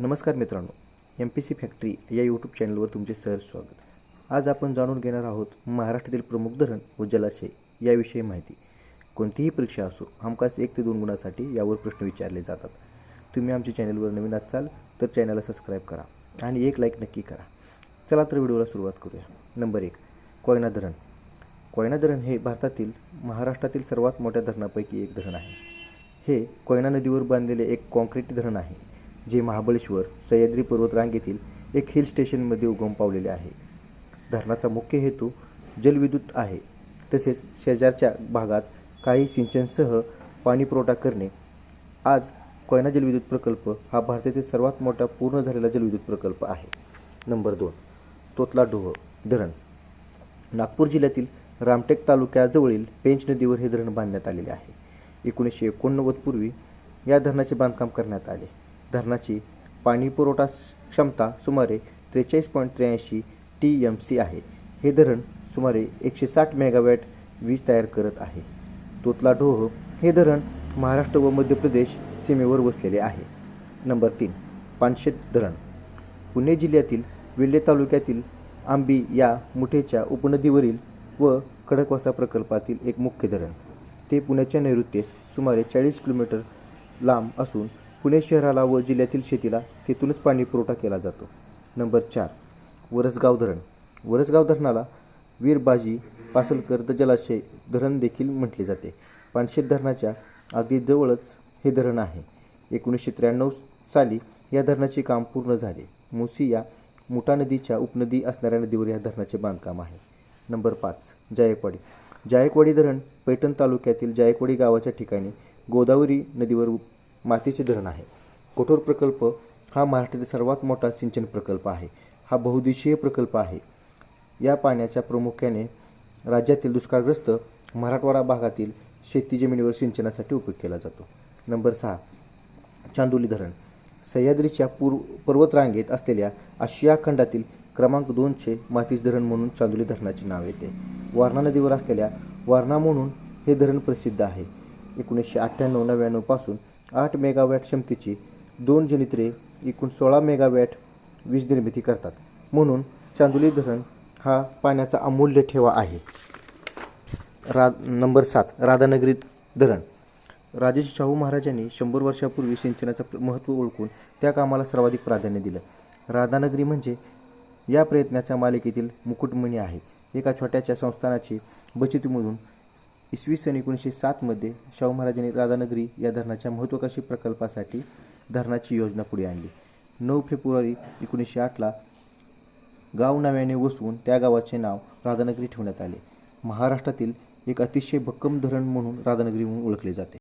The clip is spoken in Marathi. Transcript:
नमस्कार मित्रांनो एम पी सी फॅक्टरी या यूट्यूब चॅनलवर तुमचे सहज स्वागत. आज आपण जाणून घेणार आहोत महाराष्ट्रातील प्रमुख धरण व जलाशय याविषयी माहिती. कोणतीही परीक्षा असो हमखास एक ते दोन गुणासाठी यावर प्रश्न विचारले जातात. तुम्ही आमच्या चॅनलवर नवीन असाल तर चॅनलला सबस्क्राईब करा आणि एक लाईक नक्की करा. चला तर व्हिडिओला सुरुवात करूया. नंबर एक कोयना धरण. कोयना धरण हे भारतातील महाराष्ट्रातील सर्वात मोठ्या धरणापैकी एक धरण आहे. हे कोयना नदीवर बांधलेले एक कॉन्क्रीट धरण आहे. जे महाबळेश्वर सह्याद्री पर्वतरांगेतील एक हिल स्टेशनमध्ये उगम पावलेले आहे. धरणाचा मुख्य हेतू जलविद्युत आहे. तसेच शेजारच्या भागात काही सिंचनसह पाणी पुरवठा करणे. आज कोयना जलविद्युत प्रकल्प हा भारतातील सर्वात मोठा पूर्ण झालेला जलविद्युत प्रकल्प आहे. नंबर दोन तोतला डोह धरण. नागपूर जिल्ह्यातील रामटेक तालुक्याजवळील पेंच नदीवर हे धरण बांधण्यात आलेले आहे. एकोणीसशे एकोणनव्वद पूर्वी या धरणाचे बांधकाम करण्यात आले. धरणाची पाणी पुरवठा क्षमता सुमारे त्रेचाळीस पॉईंट त्र्याऐंशी टी एम सी आहे. हे धरण सुमारे एकशे साठ मेगावॅट वीज तयार करत आहे. तोतला ढोह हे धरण महाराष्ट्र व मध्य प्रदेश सीमेवर वसलेले आहे. नंबर तीन पानशेत धरण. पुणे जिल्ह्यातील वेल्हे तालुक्यातील आंबी या मुठेच्या उपनदीवरील व खडकवासा प्रकल्पातील एक मुख्य धरण. ते पुण्याच्या नैऋत्येस सुमारे चाळीस किलोमीटर लांब असून पुणे शहराला व जिल्ह्यातील शेतीला तेथूनच पाणी पुरवठा केला जातो. नंबर चार वरसगाव धरण. वरसगाव धरणाला वीरबाजी पासलकर द जलाशय धरण देखील म्हटले जाते. पानशेत धरणाच्या अगदी जवळच हे धरण आहे. एकोणीसशे त्र्याण्णव साली या धरणाचे काम पूर्ण झाले. मुसी या मुठा नदीच्या उपनदी असणाऱ्या नदीवर या धरणाचे बांधकाम आहे. नंबर पाच जायकवाडी. जायकवाडी धरण पैठण तालुक्यातील जायकवाडी गावाच्या ठिकाणी गोदावरी नदीवर मातीचे धरण आहे. कठोर प्रकल्प हा महाराष्ट्रातील सर्वात मोठा सिंचन प्रकल्प आहे. हा बहुदिशीय प्रकल्प आहे. या पाण्याच्या प्रामुख्याने राज्यातील दुष्काळग्रस्त मराठवाडा भागातील शेती जमिनीवर सिंचनासाठी उपयोग केला जातो. नंबर सहा चांदोली धरण. सह्याद्रीच्या पूर्व पर्वतरांगेत असलेल्या आशिया खंडातील क्रमांक दोनचे मातीस धरण म्हणून चांदोली धरणाचे नाव येते. वारणा नदीवर असलेल्या वारणा म्हणून हे धरण प्रसिद्ध आहे. एकोणीसशे अठ्ठ्याण्णव नव्याण्णवपासून आठ मेगावॅट क्षमतेची दोन जनित्रे एकूण सोळा मेगावॅट वीज निर्मिती करतात. म्हणून चांदोली धरण हा पाण्याचा अमूल्य ठेवा आहे. रा नंबर सात राधानगरी धरण. राजेश शाहू महाराजांनी शंभर वर्षापूर्वी सिंचनाचं महत्त्व ओळखून त्या कामाला सर्वाधिक प्राधान्य दिलं. राधानगरी म्हणजे या प्रयत्नाच्या मालिकेतील मुकुटमणी आहे. एका छोट्याच्या संस्थानाची बचतीमधून इसवी सन एकोणीसशे सातमध्ये शाहू महाराजांनी राधानगरी या धरणाच्या महत्त्वाकांक्षी प्रकल्पासाठी धरणाची योजना पुढे आणली. नऊ फेब्रुवारी एकोणीसशे आठला गाव नव्याने वसवून त्या गावाचे नाव राधानगरी ठेवण्यात आले. महाराष्ट्रातील एक अतिशय भक्कम धरण म्हणून राधानगरी म्हणून ओळखले जाते.